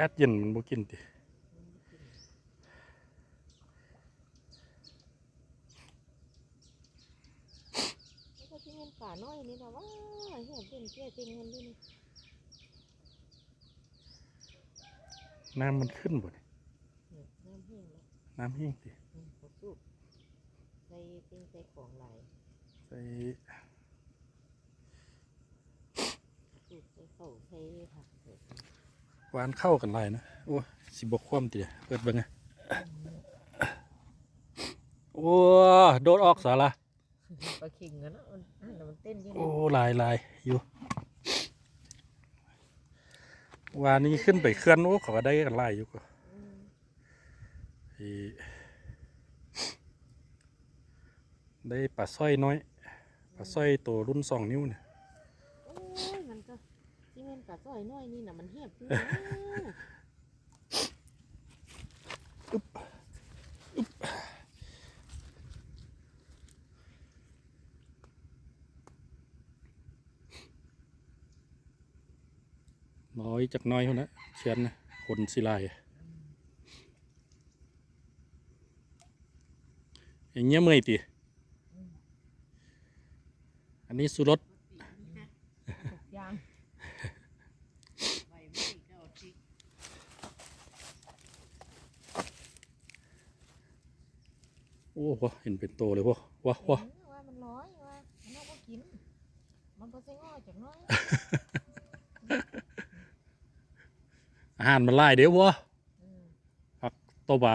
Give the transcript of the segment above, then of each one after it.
ากาศเย็นมันบ่กินติแล้วก็ที่เงินป่าน้อยนี่นะว่าเหี้ยเป็นเจ๊จริงเงินด้วยนี่น้ำมันขึ้นบ่นี่เนี่ยน้ำแห้งแล้วน้ำแห้งติอืมขอสูบใส่เป็นใส่ของหลายใส่สูบใส่ข้าวใส่ผักเถอะ หวานเข้ากันหลายนะโอ้สิบ่คว่ำติเปิดเบิ่งอะโอ้โดดออกสาละปลาขิงกันเนาะมันอันนั้นมันเต้นอยังโอ้หลายหลายอยู่วานนี้ขึ้นไปเคลื่อนโอ้เขาก็ได้กันหลายอยู่ก็อีได้ปลาสร้อยน้อยปลาสร้อยตัวรุ่นสองนิ้วเนี่ยโอ้ยมันก็ ที่เงินป่าจ้อยน้อยนี่น่ะมันเหียบอยู่นะน้อยจากน้อยคนนะเชียนนะคนสิลายอย่างเงี้ยเมื่อยติอันนี้สุรส ทุกอย่าง โอ้โหเห็นเป็นโตเลยพ่ว้าว้าเห็นว่ามันร้อยว่ามันเอาไปกิน มันก็ใส่ง้อจากน้อย อาหารมันไล่เดี๋ยววะอืมผักโตบา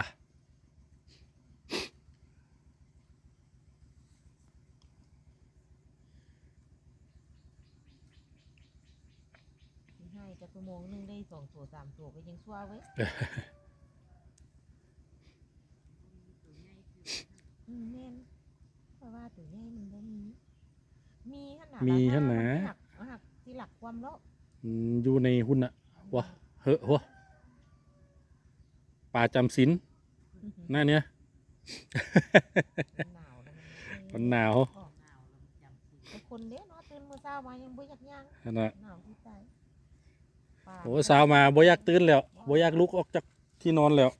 ที่ให้จะชั่วโมงหนึงได้สองตัวสามตัวก็ยังชั่วไว้อืม แม่นเพราะว่าตัวใหญ่มันบ่มีมีขนาดมีขนาด หักหักที่หลักความแล้วอืมอยู่ในหุ้นอะวะเฮ้อวะปลาจำศีลหน้าเนี้ย มันหนาวแล้วมันหนาวแต่คนเด้เนาะตื่นมื้อเช้ามายังบ่อยากย่างนั่นน่ะหนาวที่ใจปลาโอ้สาวมาบ่อยากตื่นแล้วบ่อยากลุกออกจากที่นอนแล้ว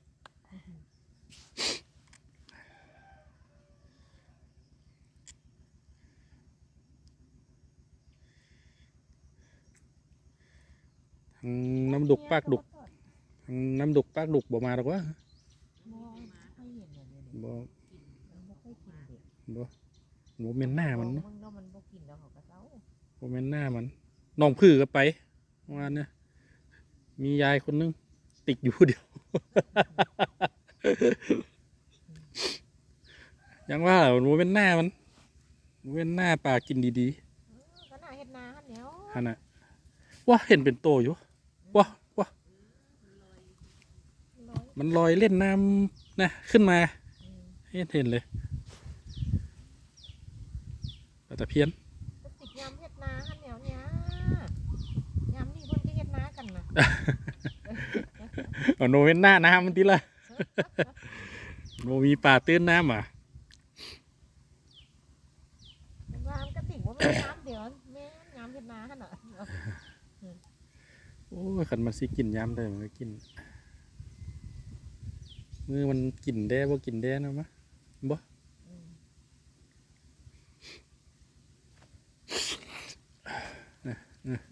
น้ำดุกปากดุกทั้งน้ำดุกปากดุกบ่มาหรอกวะบ่ค่อยเห็นอย่างนี้เด้บ่มันบ่ค่อยกินเด็กบ่บ่แม่นหน้ามันมึเนาะงแล้วมันบ่กินแล้วเขาก็เซาบ่แม่นหน้ามันน้องพื้อก็ไปเมื่อวานเนี่ยมียายคนนึงติดอยู่ผู้เดียว ยังว่ามันบ่แม่นหน้ามันบ่แม่นหน้าปลากินดีเออก็น่าเฮ็ดนาหั่นแหล้วๆหั่นน่ะว่าเห็นเป็นโตอยู่ ว่าว่าร้อยมันลอยเล่นน้ำนะ ขึ้นมาอืมเห็นเห็นเลยปลาตะเพียนก็ติดยามเฮ็ดนาหั่นแหล้วเนี่ยยามนี้เพิ่นก็เฮ็ดนากันน่ะเอาโนเวนหน้าน้ำมันทีละโนมีปลาตื้นน้ำอะมันว่ามันก็ติดว่าแม่น้ำเดี๋ยวแม่ยามเฮ็ดนาหั่นน่ะโอ้ยขันมันสิกินย้ำได้มันก็กิน มือมันกินได้บ่กินได้นะมะบ่อืม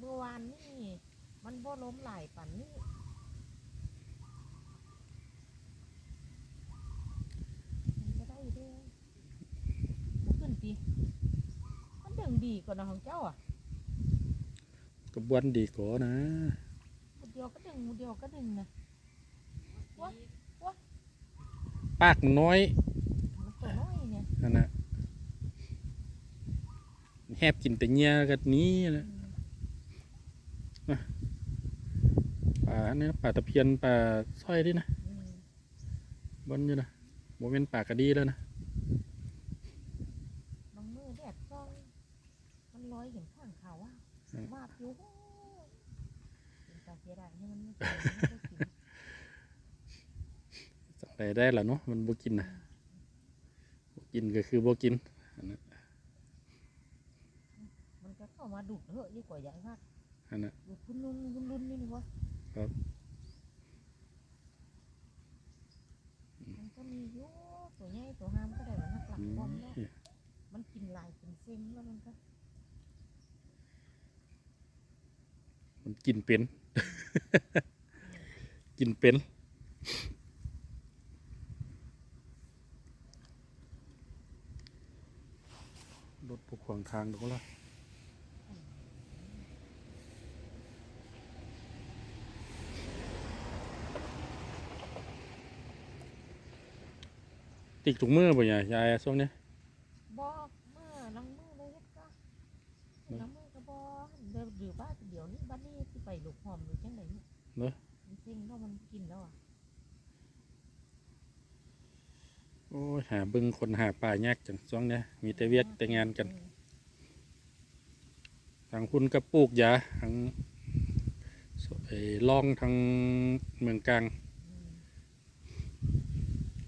เมื่อวานนี่มันบ่ล้มหลายปันนี่มันก็ได้เด้อบ่ขึ้นติมันดึงดีกว่านะของเจ้าอะกระบวนดีกว่านะมือ เดียวก็ดึงมือเดียวก็ดึงนะปากน้อยมันตัวน้อยเนี่ยนั่นน่ะแฮบกินแต่เงี้ยกันนี้นะปลาอันนี้ปลาตะเพียนปลาสร้อยดินะอืมบนอยู่นะบ่เป็นปลากระดีแล้วนะบางมือแดดซ่องมันลอยเห็นข้างเขาอะวาบอยู่ สั่กินไรได้ล่ะเนาะมันบ่กินนะบ่กินก็คือบ่กินอันนั้นมันก็เข้ามาดุดเหอะยิ่งกว่าใหญ่มากอันนั้น ดุดพุ่ลุ่นพุ่ลุ่นนี่นี่วะครับ มันก็มีเยอะตัวใหญ่ตัวหามก็ได้แบบนักหลักบอมเนาะมันกินหลายกินเซ็งแล้วมันก็ มันกินเป็น กินเป็นรถพวกขวางทางดูละติดถุงมือป่ะยายยายช่วงนี้บอกเมื่อลังมือเลยเฮ็ดก็ลังมือก็ บอเดินอยู่บ้านเดี๋ยวนี้บ้านนี้ที่ไปลูกหอมหรือจังไหนนี่เนอะมันเซ็งแล้วมันกินแล้วอะโอ้ยหาเบึงคนหาป่ายากจังช่วงนี้มีแต่เวียกแต่งานกันอืมทางคุณก็ปลูกยาทางสไอ้ล่องทางเมืองกลางอืม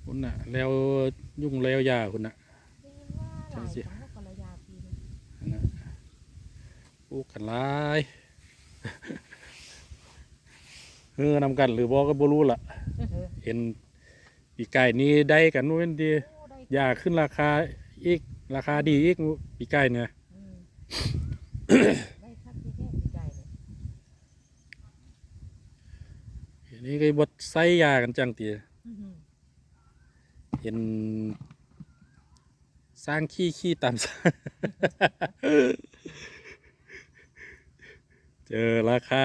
คุณน่ะแล้วยุ่งแล้วยาคุณน่ะได้ยินว่าหลายจังสิของกรยาปีนึง อันน่ะ ปลูกกันหลายเฮือนำกันหรือบอก็บ่รู้ล่ะ เห็นปีไก่นี้ได้กันนู้นดีอยากขึ้นราคาอีกราคาดีอีกปีไก่เนี่ยอืมได้คักที่แค่ปีไก่เลยเห็นนี้ก็บดใส่ยากันจังตีอื้อหือเห็น สร้างขี้ขี้ตามสร้าง เจอราคา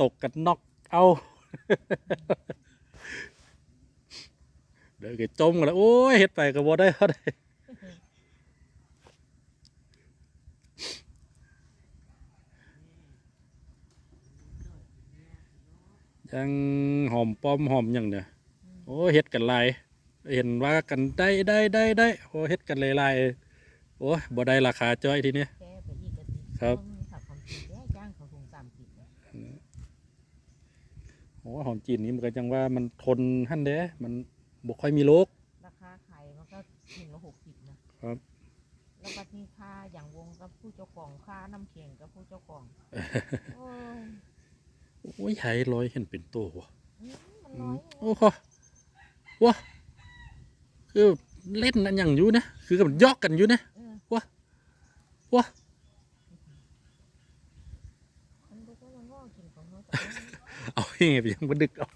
ตกกันนอกเอา เดี๋ยวก็จมกันแล้ว โอ้ยเฮ็ดไปก็บ่ได้เขาได้ยังหอมป้อมหอมหยังเนี่ยโอ้เฮ็ดกันหลายเห็นว่ากันได้ได้ได้ได้โอ้เฮ็ดกันหลายๆโอ้ยบ่ได้ราคาจ้อยทีเนี้ยแกไปอีกกะสิครับ ต้องขับความจริงแย่จ้างเขาถุงสามสิบเนี่ย โอ้หอมจีนนี่มันก็จังว่ามันทนหั่นเด้ มันบ่ค่อยมีโรคราคาขายมันก็หนึ่งละหกสิบนะครับ แล้วก็ที่ค่าอย่างวงกับผู้เจ้าของค่าน้ำเข่งกับผู้เจ้าของโอ้ยโอ้ยใหญ่ลอยเห็นเป็นโตวะอืมมันน้อยโอ้โหวะคือเล่นอันหยังอยู่นะ คือกับยอกกันอยู่นะเออวะวะมันก็ว่ามันว่ากินของเขาแต่เอา เองไปยังบ่ดึกเอา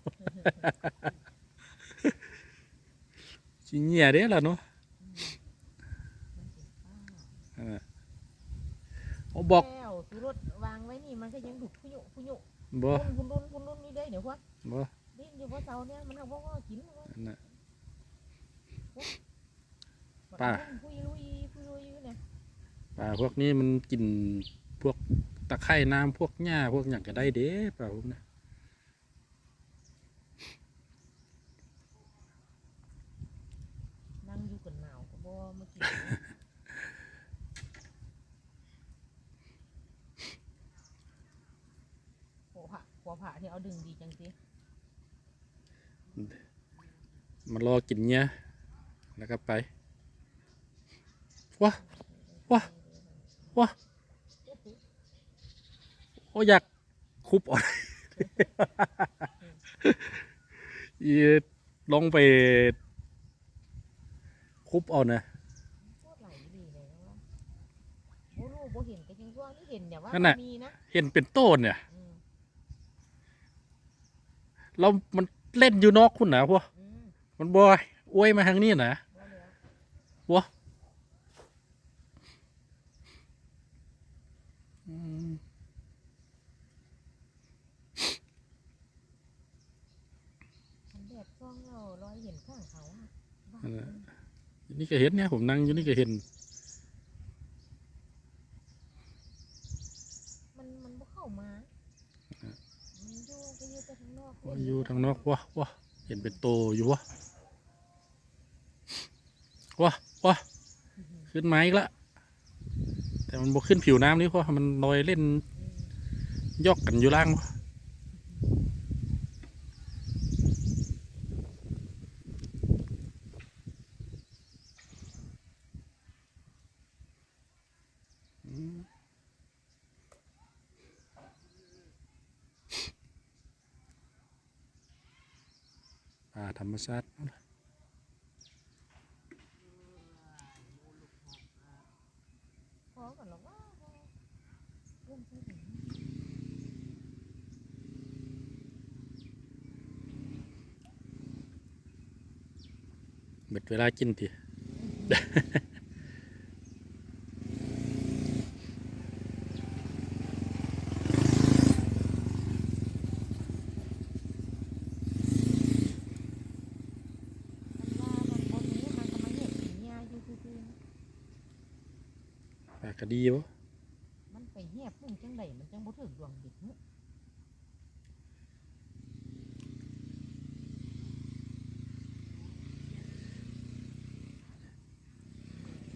สิเหี่ยเด้ล่ะเนาะมันเป็นข้าวเออเอาบอกแก้วสุรสวางไว้นี่มันก็ยังดุกผู้ยุผู้ยุบ่คุณรุ่นคุณรุ่นนี่ได้เดี๋ยวว่าบ่ดิ้นอยู่ว่าเสาเนี่ยมันเอาว่าว่ากินว่าอันน่ะบัดป้ารุ่นผู้ยลุยผู้ยลุยอยู่เนี่ยปลาพวกนี้มันกินพวกตะไคร่น้ำพวกหญ้าพวกหยังก็ได้เด้ปลาพวกนี้ นั่งอยู่กันหนาวก็บ่มากินหัวผาหัวผา ที่เอาดึงดีจังสิมันรอกินเนี้ยแล้วก็ไปว้าว้าว้าโอ้อยากคุบเอ่อนอีลองไปคุบเอานะโคตรไหลดีเลยนะว่าบ่รู้บ่เห็นก็จริงว่านี่เห็นเนี่ยว่านั่นน่ะมันมีนะเห็นเป็นต้นเนี่ยอืม เรามันเล่นอยู่นอกคุณนะพวกอืมมันบอยอวยมาทางนี้นะว่าแล้ววะอืมมันแดดฟ้องเราลอยเห็นข้างเขาอะว่านั่นแหละนี่ก็เห็นเนี่ยผมนั่งอยู่นี่ก็เห็นมันมันบ่เข้ามา มันอยู่ก็อยู่แต่ข้างนอก ว่าอยู่ทางนอกวะวะเห็นเป็นโตอยู่วะวะวะขึ้นไม้อีกละแต่มันบกขึ้นผิวน้ำนี่เพราะมันลอยเล่นยอกกันอยู่ล่างวะ ธรรมชาติเบิดเวลากินที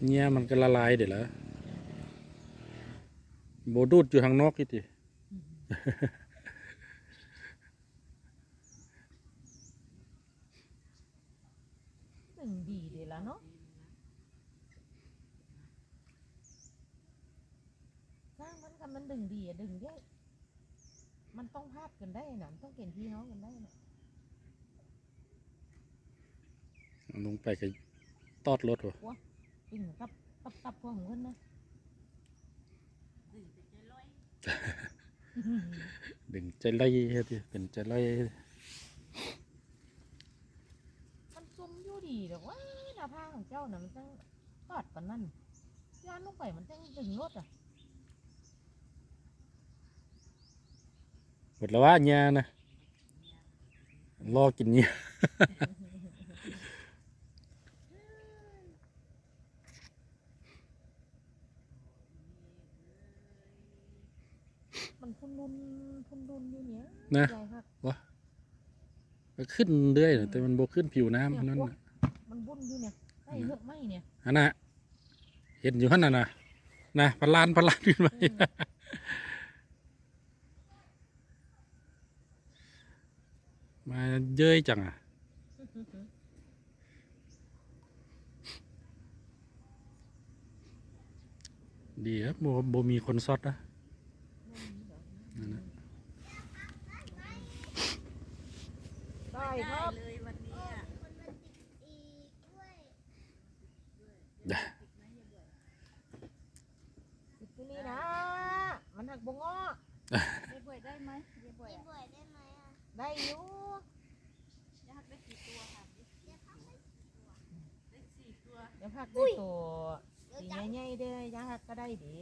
เนี่ยมันก็ละลายเดี๋ยวละโบดูดอยู่ทางนอกอีติดึงดีเด้ล่ะเนาะสร้างมันกันมันดึงดีอะดึงได้มันต้องพาดกันได้น่ะมันต้องเก่งพี่น้องกันได้น่ะเอาลงไปก็ตอดรถวะ ปิ้งกับกับกับพวกของเพิ่นนะดึงใจไล่เฮ็ดดิเป็นใจไล่มันซุ่มอยู่ดีดอกว่าหน้าผากของเจ้าน่ะมันจังตอดปานนั้นย้อนลงไปมันจังดึงรถอะหมดแล้วว่าเนี่ยนะรอกินเนี่ย มันพุ่นรุนพุ่นรุนอยู่เนี้ยนะใหญ่ครับก็ขึ้นเรื่อยน่ะแต่มันโบขึ้นผิวน้ำเท่านั้นน่ะมันบุ่นอยู่เนี่ยได้เยอะไหมเนี่ยอันน่ะเห็นอยู่หั่นน่ะนะนะพลานพลานขึ้นมาอืมมาเย้ยจังอะดีครับโบโบมีคนซอดนะนั่นน่ะ ได้ครับ เลยวันเนี้ยสิตัวนี้นะ มันหักบงอ้อเรียบวยได้ไหมเรียบวยมีอะบ่อยได้ไหมอะได้อยู่ยากได้กี่ตัวค่ะได้สี่ตัวเดี๋ยวหักได้ตัวสีใหญ่ๆเด้อยาหักก็ได้เด้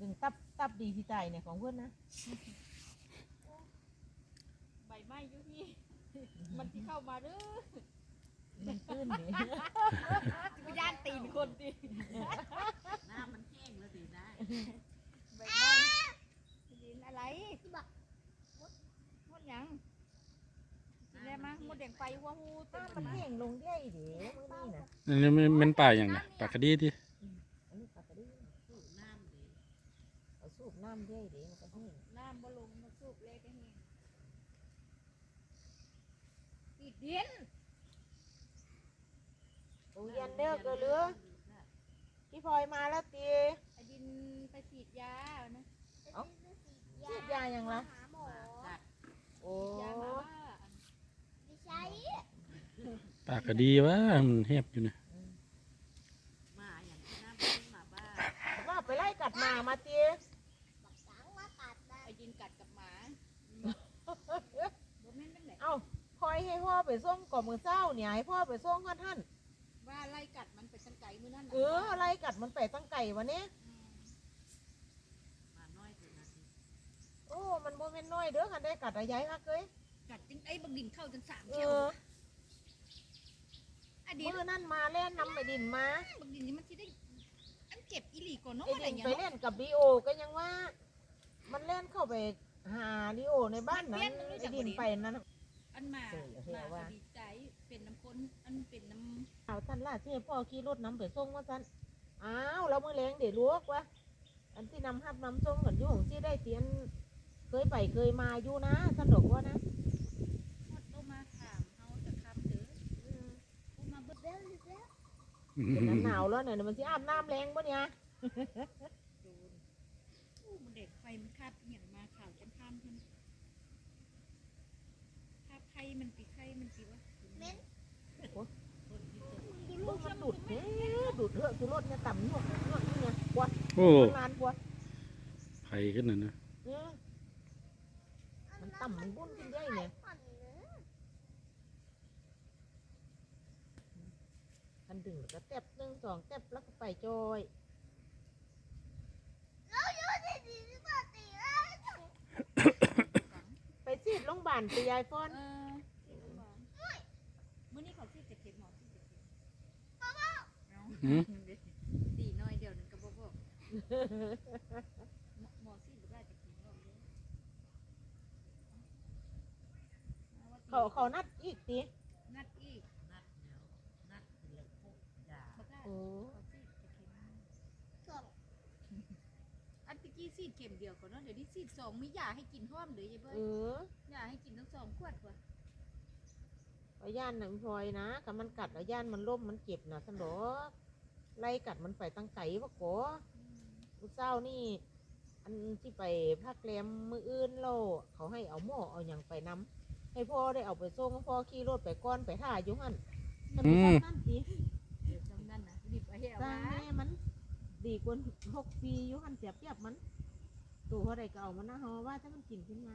ดึงตับตับดีที่ใจเนี่ยของเพื่อนนะ ใบไม้อยู่นี่ มันที่เข้ามาเด้อมันตื้นเด้ไม่ย่านตีนคนดิหน้ามันแห้งแล้วสิได้ใบไม้ดินอะไรที่บักมดมดหยังสิแน่มั้งมดแดงไฟหัวหูเต็ถ้ามมันมาแห้งลงได้เด้มื้อนี้นะอันนี้มันมันป่าอย่างนะปลากระดีที่อันนี้ปลากระดิ่งสูบน้ำดิเอาสูบน้ำได้เด้มันก็แห้งน้ำบ่ลงมาสูบเลยก็เฮง ติดดินโอ้ยันเด้อเกลือเรือพี่พลอยมาแล้วตีไอ้ดินไปฉีดยานะเอ้าฉีดยายังล่ะหาหมอกัดโอ้ยามาว่าไม่ใช่ปลากระดีวะมันแหบอยู่นะหมาอย่างที่น้ำพึ่งหมาบ้าว่าไปไล่กัดหมามาตีบักสังว่ากัดได้ไอ้ดินกัดกับหมาบ่แม่นเป็นไหนเอ้าพล อยให้พ่อไปส่งก่อนมือเจ้าเนี่ยให้พ่อไปส่งท่านท่านว่าไล่กัดมันไปสังไก่มื้อนั้นน่ะเอออะไรกัดมันไปตั้งไก่วะเนี่ยหมาน้อยสุดนะสิโอ้มันโมเมนน้อยเด้อคันได้กัดอะไรฮักเอ้ย กัดจริงไอ้บักดินเข้าจนสามเอเที่ยวอไอ้ดินมือนั่นมาเล่นน้ำไปดินมาบักดินนี่มันสิได้อันเจ็บอีหลีก่อนเนาะไอ้อะไรดินเงี้ยไปเนาะเล่นกับบีโอก็ยังว่า มันเล่นเข้าไปหาลีโอในบ้านนั้นไอ้ดินไปนั่น อันหมาเออเฮีหยมาว่า ก็ดีใจเป็นน้ำคนอันเป็นน้เอาท่านล่ะที่ให้พ่อขี่รถน้ำไปส่งว่าท่านอ้าวแล้วมือแรงเดี๋ยวลวกวะอันที่นำฮับนำส่งกันอยู่ของที่ได้เตียนเคยไปเคยมาอยู่นะท่านบอกว่านะำฮอดโตมาถามเฮาจะคำเด้ออืมโตมาเบิดเร็วเร็วเป็นน้ำหนาวแล้วเนี่ยมันจะอาบน้ำแรงปะเนี่ย โดนอู้มันเด็กไฟมันคาบอหย่างมาข่าวจังข้ามเพิ่นคาบไข่ มันปีไข่มันปีวะเม้นมึงมันดูดเฮ้ดูดเถอะคือรถเนี่ยต่ำหนวกหนวกนี่เนี่ยกวดโอ้นานกวดไผ่ขึ้นน่ะนะเนี่ยมันต่ำมันบุ้นขึ้นได้เนี่ยผ่อนเนื้อมันดึงแล้วก็แตบหนึ่งสองแตบแล้วก็ไปจอยไปซีดโรงพยาบาลไปยายฟ้อนเออมื้อนี้เขาสิจะเข็มหมอสิจะเข็ม หืมตีน้อยเดียวนึงก็บ่บอกหมอสิบ่ได้จะเข็มหรอกเด้อเขาเขานัดอีกทีนัดอีกนัดเดี๋ยวนัดเดี๋ยวพวกยาบ่ได้โอ้เขาสิจะเข็มอันตะกี้ซีดเข็มเดียวก่อนเนาะเดี๋ยวนี้ซีดสองมียาให้กินพร้อมเลยยายเบ้เอยอยาให้กินทั้งสองขวดว่ะว่าย่านน่ะมันพลอยนะกับมันกัดแล้วย่านมันล้มมันเจ็บนะสันดอก ไล่กัดมันไปตั้งไก่พวกโกลูกเศร้านี่ อันที่ไปภาคแรมมืออื่นเราเขาให้เอาหม้อเอาอย่างไปนำให้พ่อได้เอาไปส่งพ่อขี่รถไปก้อนไปท่าอยู่หันมันเป็นซ้ำนั่นสิเดี๋ยวจำนั่นนะรีบไปให้เอาสร้างมาแม่มันดีกว่าหกปีอยู่หันเสียเปรียบมันตัวเขาได้ก็เอามันนะฮอว่าถ้ามันกินขึ้นมา